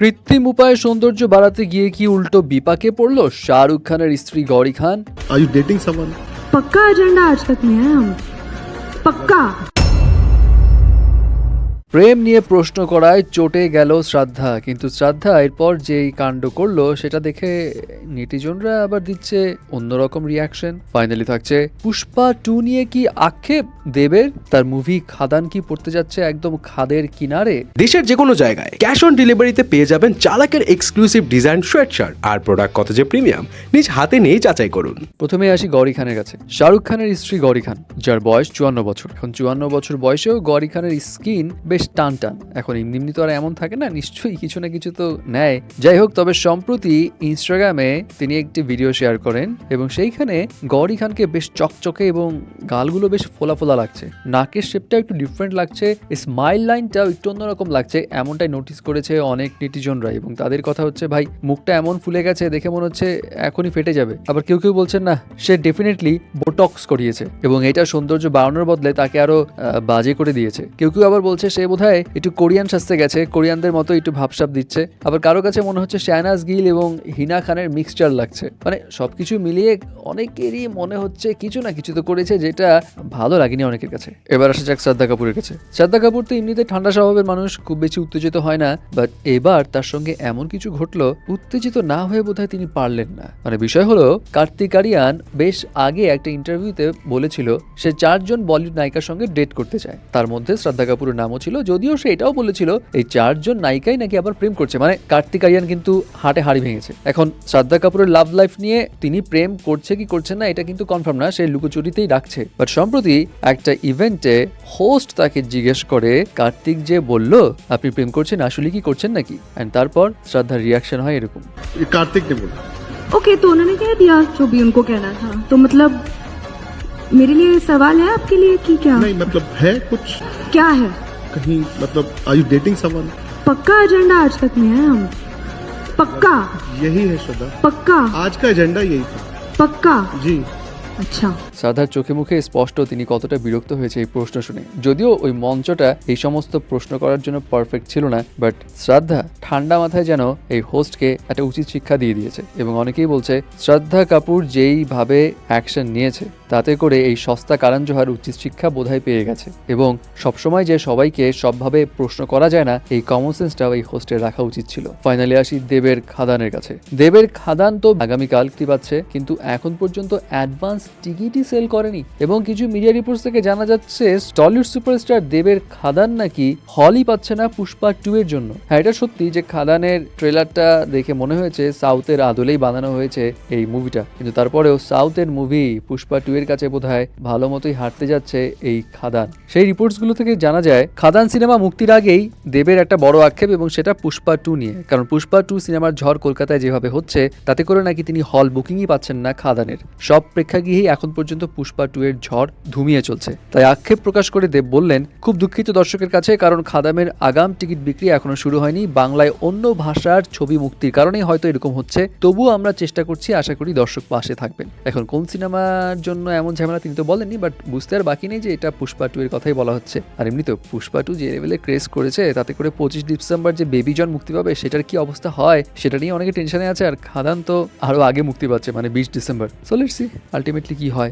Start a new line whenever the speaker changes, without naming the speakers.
কৃত্রিম উপায়ে সৌন্দর্য বাড়াতে গিয়ে কি উল্টো বিপাকে পড়লো শাহরুখ খানের স্ত্রী Gauri Khan
Are you dating someone?
पक्का एजेंडा आज तक में है हम पक्का
প্রেম নিয়ে প্রশ্ন করায় চটে গেল শ্রাদ্ধা কিন্তু শ্রাদ্ধা এরপর যেই কাণ্ড করল সেটা দেখে নেটিজনরা আবার দিচ্ছে অন্যরকম রিয়াকশন ফাইনালি থাকছে পুষ্পা টু নিয়ে কি আক্ষেপ? দেবের? তার মুভি খাদান কি পড়তে যাচ্ছে একদম খাদের কিনারে?
দেশের যে কোনো জায়গায় ক্যাশ অন ডেলিভারিতে পেয়ে যাবেন চালাকের এক্সক্লুসিভ ডিজাইন সোয়েটশার্ট আর প্রোডাক্ট কত যে প্রিমিয়াম নিজ হাতে নিয়ে যাচাই করুন।
প্রথমে আসি গৌরী খানের কাছে। শাহরুখ খানের স্ত্রী গৌরী খান যার বয়স চুয়ান্ন বছর। এখন চুয়ান্ন বছর বয়সেও গৌরী খানের স্কিন বেশ টান টান এখন এমনি এমনি তো আর এমন থাকে না, নিশ্চয়ই কিছু না কিছু তো নেয়। যাই হোক, তবে সম্প্রতি ইনস্টাগ্রামে তিনি একটি ভিডিও শেয়ার করেন এবং সেইখানে গৌরী খানকে বেশ চকচকে এবং গালগুলো বেশ ফোলা ফোলা লাগছে। নাকের শেপটা একটু ডিফারেন্ট লাগছে স্মাইল লাইনটাও একটু অন্যরকম লাগছে, এমনটাই নোটিস করেছে অনেক নেটিজনরা এবং তাদের কথা হচ্ছে, ভাই, মুখটা এমন ফুলে গেছে, দেখে মনে হচ্ছে এখনই ফেটে যাবে। আবার কেউ কেউ বলছেন, না, সে ডেফিনেটলি বোটক্স করিয়েছে এবং এটা সৌন্দর্য বাড়ানোর বদলে তাকে আরও বাজে করে দিয়েছে। কেউ কেউ আবার বলছে, সে বোধহয় একটু কোরিয়ান সাজতে গেছে, কোরিয়ানদের মতো একটু ভাবসাব দিচ্ছে। আবার কারও কাছে মনে হচ্ছে শাহনাজ গিল এবং হিনা খানের মিক্সচার লাগছে। মানে সবকিছু মিলিয়ে অনেকেরই মনে হচ্ছে কিছু না কিছু তো করেছে যেটা ভালো লাগেনি অনেকের কাছে। এবার আসা যাক শ্রদ্ধা কাপুরের কাছে। শ্রদ্ধা কাপুর তো এমনিতে ঠান্ডা স্বভাবের মানুষ, খুব বেশি উত্তেজিত হয় না। বাট এবার তার সঙ্গে এমন কিছু ঘটলো, উত্তেজিত না হয়ে বোধহয় তিনি পারলেন না। মানে বিষয় হলো, কার্তিক আরিয়ান বেশ আগে একটা ইন্টারভিউতে বলেছিল, সে চারজন বলিউড নায়িকার সঙ্গে ডেট করতে চায়। তার মধ্যে শ্রদ্ধা কাপুরের নামও ছিল যদিও সে এটাও বলেছিল এই চারজন নায়িকাই নাকি আবার প্রেম করছে মানে কার্তিক আরিয়ান কিন্তু হাটে হাড়ি ভেঙেছে এখন শ্রদ্ধা কাপুরের লাভ লাইফ নিয়ে তিনি প্রেম করছে কি করছেন না এটা কিন্তু কনফার্ম না সে লুকোচুরিতেই রাখছে বাট সম্প্রতি একটা ইভেন্টে হোস্ট তাকে জিজ্ঞেস করে কার্তিক যে বলল আপনি প্রেম করছেন আসলে কি করছেন নাকি অ্যান্ড তারপর শ্রদ্ধার রিয়াকশন হয় এরকম
ये कार्तिक ने बोला
ओके तो उन्होंने कह दिया जो भी उनको कहना था तो मतलब मेरे लिए सवाल है आपके लिए कि क्या
नहीं मतलब है कुछ
क्या है
कहीं मतलब आर यू डेटिंग समवन
पक्का एजेंडा आज तक नहीं है हम। पक्का।
यही है श्रद्धा।
पक्का।
आज का एजेंडा यही था।
पक्का।
जी।
अच्छा।
শ্রদ্ধার চোখে মুখে স্পষ্ট তিনি কতটা বিরক্ত হয়েছে এই প্রশ্ন শুনে। যদিও ওই মঞ্চটা এই সমস্ত প্রশ্ন করার জন্য পারফেক্ট ছিল না বাট শ্রদ্ধা ঠান্ডা মাথায় যেন এই হোস্টকে একটা উচিত শিক্ষা দিয়ে দিয়েছে এবং অনেকেই বলছে, শ্রদ্ধা কাপুর যেইভাবে অ্যাকশন নিয়েছে, তাতে করে এই সস্তা কারণ জোহার উচিত শিক্ষা বোধহয় পেয়ে গেছে। এবং সবসময় যে সবাইকে সবভাবে প্রশ্ন করা যায় না, এই কমন সেন্সটাও এই হোস্টের রাখা উচিত ছিল। ফাইনালি আসি দেবের খাদানের কাছে। দেবের খাদান তো আগামীকাল মুক্তি পাচ্ছে, কিন্তু এখন পর্যন্ত অ্যাডভান্স টিকিটই সেল করেনি এবং কিছু মিডিয়া রিপোর্টস থেকে জানা যাচ্ছে টলিউড সুপারস্টার দেবের খাদান নাকি হলই পাচ্ছে না পুষ্পা টু এর জন্য। হ্যাঁ এটা সত্যি যে খাদানের ট্রেলারটা দেখে মনে হয়েছে সাউথের আদলেই বানানো হয়েছে এই মুভিটা কিন্তু তারপরেও সাউথের মুভি পুষ্পা টু এর কাছে বোধহয় ভালো মতোই হাঁটতে যাচ্ছে এই খাদান। সেই রিপোর্টসগুলো থেকে জানা যায়, খাদান সিনেমা মুক্তির আগেই দেবের একটা বড় আক্ষেপ এবং সেটা পুষ্পা টু নিয়ে। কারণ পুষ্পা টু সিনেমার ঝড় কলকাতায় যেভাবে হচ্ছে, তাতে করে নাকি তিনি হল বুকিংই পাচ্ছেন না খাদানের। সব প্রেক্ষাগৃহেই এখন পর্যন্ত পুষ্পা টু এর ঝড় ধুমিয়ে চলছে। তাই আক্ষেপ প্রকাশ করে দেব বললেন, খুব দুঃখিত দর্শকের কাছে, কারণ খাদামের আগাম টিকিট বিক্রি এখনও শুরু হয়নি। বাংলায় অন্য ভাষার ছবি মুক্তির কারণেই হয়তো এরকম হচ্ছে। তবুও আমরা চেষ্টা করছি, আশা করি দর্শক পাশে থাকবেন। এখন কোন সিনেমার জন্য এমন ঝামেলা তিনি তো বলেননি, বাট বুঝতে আর বাকি নেই যে এটা পুষ্পা টু এর কথাই বলা হচ্ছে। আর এমনি তো পুষ্পা টু যে লেভেলে ক্রেজ করেছে, তাতে করে পঁচিশ ডিসেম্বর যে বেবি জন মুক্তি পাবে, সেটার কি অবস্থা হয়, সেটা নিয়ে অনেকে টেনশনে আছে। আর খাদান তো আরও আগে মুক্তি পাচ্ছে মানে বিশ ডিসেম্বর। সি আলটিমেটলি কি হয়।